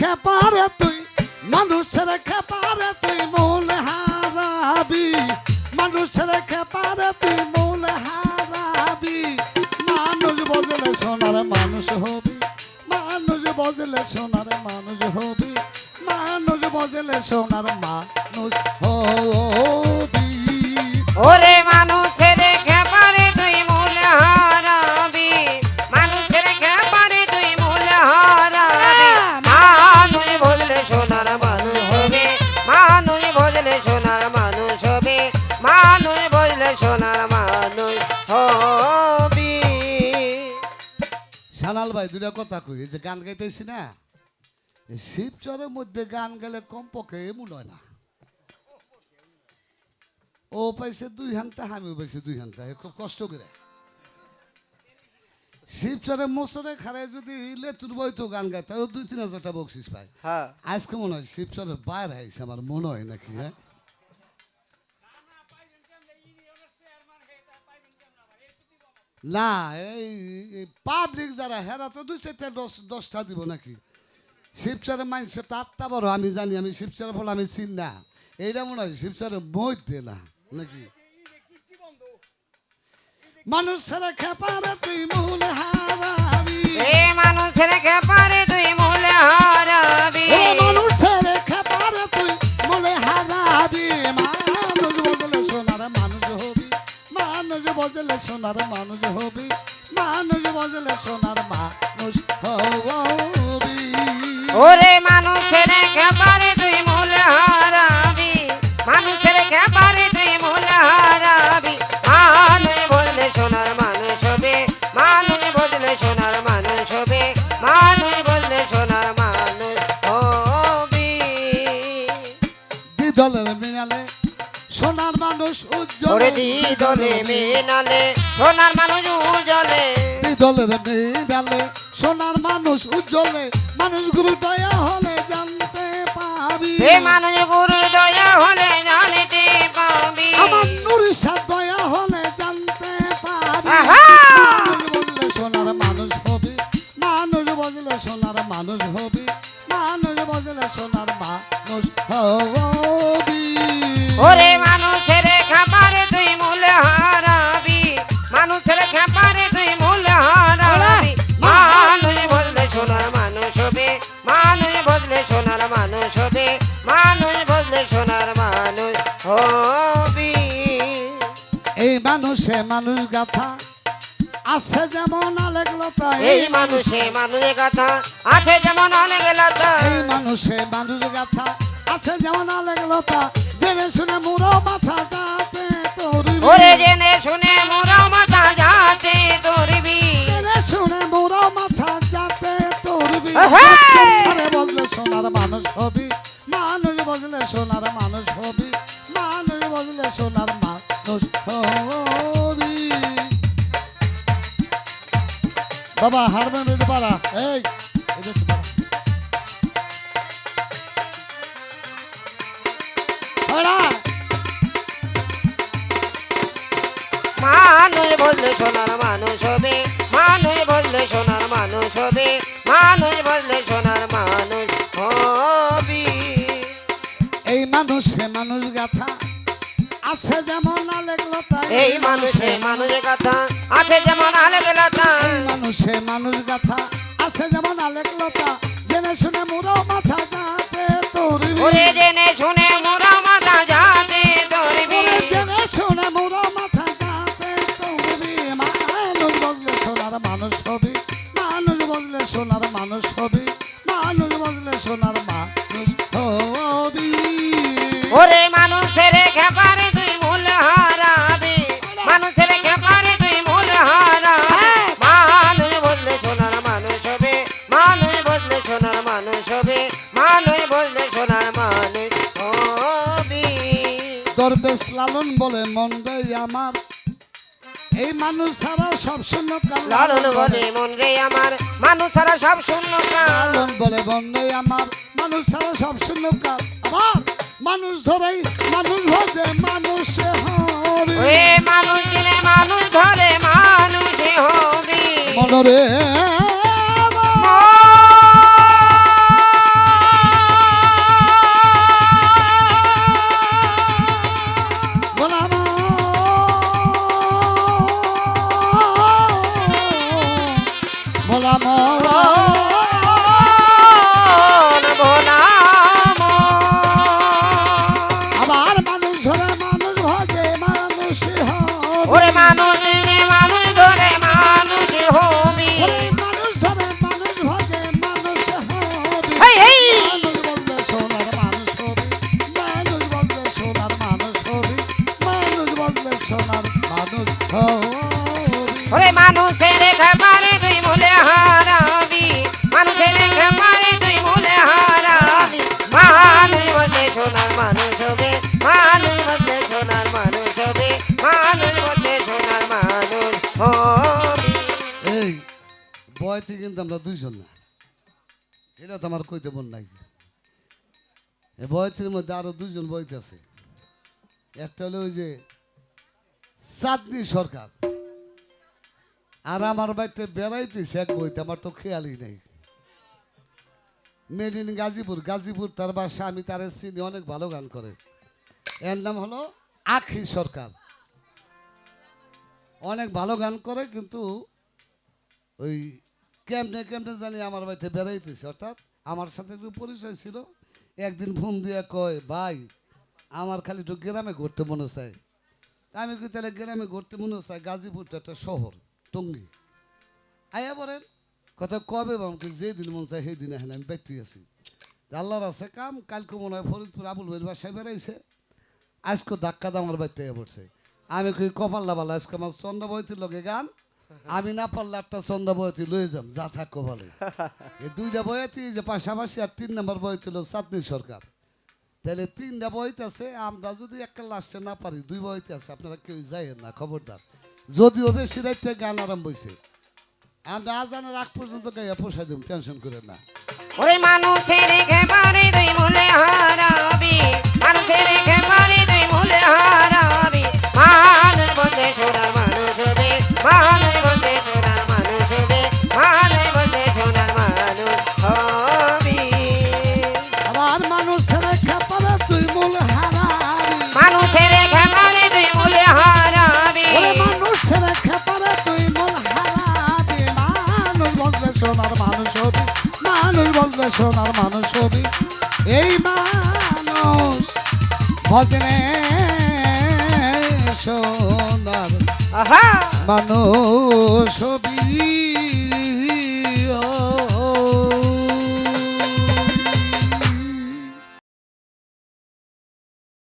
খেপারে তুই, মানুষের খেপারে তুই মূল হারাবি। মানুষের খেপারে তুই মূল হারাবি। মানুষ বদলে সোনার মানুষ হবি। মানুষ বদলে সোনার মানুষ হবি। মানুষ বদলে সোনার মানুষ কথা কই যে গান গাইতেছি না শিবচরের মধ্যে গান গেলে কমপক্ষে এমন হয় না। ও পাইছে দুই ঘণ্টা আমিও পাইছে দুই ঘণ্টা খুব কষ্ট করে। শিবচরে মোসরে খারায় যদি লেতুর বইতো গান গাইতে দুই তিন হাজারটা বকশিস পায়। হ্যাঁ। আজকে মনে হয় শিবচরের বাইরে আইছে আমার মনে হয় নাকি হ্যাঁ? না এই পাবলিক যারা হেরা তো দুই চারটা দশ দশটা দিব নাকি? শিবচরের মানুষের তো আটটা বড় আমি জানি আমি শিবচরের ফলে আমি চিন না। এইটা মনে হয় শিবচরের মধ্যে না নাকি? মানুষের খেপারে তুই মূল হারাবি। মানুষের খেপারে তুই মূল হারাবি। মানুষ উজ্জ্বল। সোনার মানুষ উজলে দ্বিদলের সোনার মানুষ উজ্জ্বলে। মানুষ গুরু দয়া হলে জানতে পাবি। সে মানুষ গুরুর দয়া হলে জানিতে পাবি। আমার নুরিশার দয়া হলে জানতে পাবি। মানুষ বললে সোনার মানুষ হবি। মানুষ বললে সোনার মানুষ হবি। মানুষ বললে সোনার মানুষ হবি। ওরে সোনার মানুষ বললে সোনার মানুষ হবি। এই মানুষে মানুষ গাথা আছে যেমন আলেকলতা এই মানুষে মানুষের কথা আছে যেমন অনেক লতা এই মানুষে মানুষ গাথা আছে যেমন আলেকলতা জেনে শুনে মুড়ো মাথা যাতে তোর ওরে জেনে শুনে মোরা মাথা যাতে তোরবি। জেনে শুনে মুড়ো মাথা যাতে তোরবি। সোনার মানুষ হবি, মানুষ বজলে সোনার মানুষ হবি। বাবা হারবেন এটা পারা এই। মানুষ বললে সোনার মানুষ হবে, মানুষ বললে সোনার মানুষ হবে, মানুষ বললে মানুষে মানুষ গাথা। আছে যেমন আলেকলতা এই মানুষে মানুষ গাথা। আছে যেমন আলেক লতা। এই মানুষে মানুষ গাথা। আছে যেমন আলেকলতা জেনে শুনে মুরো মাথা যাতে তোর ওরে জেনে দরবেশ লালন বলে মন দেয় আমার। এই মানুষ ছাড়া সব শূন্য লালন বলে মন রে আমার মানুষ ছাড়া সব শূন্য কাল। লালন বলে মন আমার মানুষ ছাড়া সব শূন্য কাল। আবার মানুষ ধরেই মানুষ ভোজে মানুষ মানুষ মানুষ ধরে মানুষ হবি। মনরে কিন্তু আমরা দুইজন না। এটা তো আমার কইতে মন নাই। এ মধ্যে আরও দুইজন বইতে আছে। একটা হলো ওই যে চাঁদনি সরকার। আর আমার বাড়িতে বেড়াইতেছে এক বইতে, আমার তো খেয়ালই নেই। Made in Gazipur. গাজীপুর তার বাসা, আমি তার চিনি, অনেক ভালো গান করে। এর নাম হলো আখি সরকার। অনেক ভালো গান করে, কিন্তু ওই কেমনে কেমনে জানি আমার বাড়িতে বেড়াইতেছে, অর্থাৎ আমার সাথে একটু পরিচয় ছিল। একদিন ফোন দিয়ে কয়, ভাই, আমার খালি একটু গ্রামে ঘুরতে মনে চায়। আমি কি তাহলে গ্রামে ঘুরতে মনে চাই গাজীপুর তো একটা শহর, টঙ্গি। আয়া বলেন, কথা কবে আমাকে যে দিন মন চায় সেই দিন আমি ব্যক্তি আছি। আল্লাহর আছে কাম, কালকে মনে হয় ফরিদপুর আবুল ভাইয়ের বাসায় বেড়াইছে। আজকে ধাক্কা দাম আমার বাড়িতে পড়ছে। আমি কই, কপাল লাভাল আজকে আমার চন্দ্র বয়তির লগে গান আমি না পারলে একটা চন্দ্র বয়তি লয়ে যাম যা থাক কপালে এই দুইটা বয়তি যে পাশাপাশি আর তিন নম্বর বয়তি হলো চাঁদনি সরকার। তাহলে তিনটা বইতে আছে আমরা যদি একটা লাস্টে না পারি দুই বইতে আছে আপনারা কেউ যাইয়েন না খবরদার। যদিও বেশি রাইতে গান আরম্ভ হয়েছে আমরা আজানের আগ পর্যন্ত গাইয়া পোষাই দেব টেনশন করেন না। ওরে মানুষের একেবারে তুই মূলে হারাবি মানুষের ভজনে সোনার মানুষ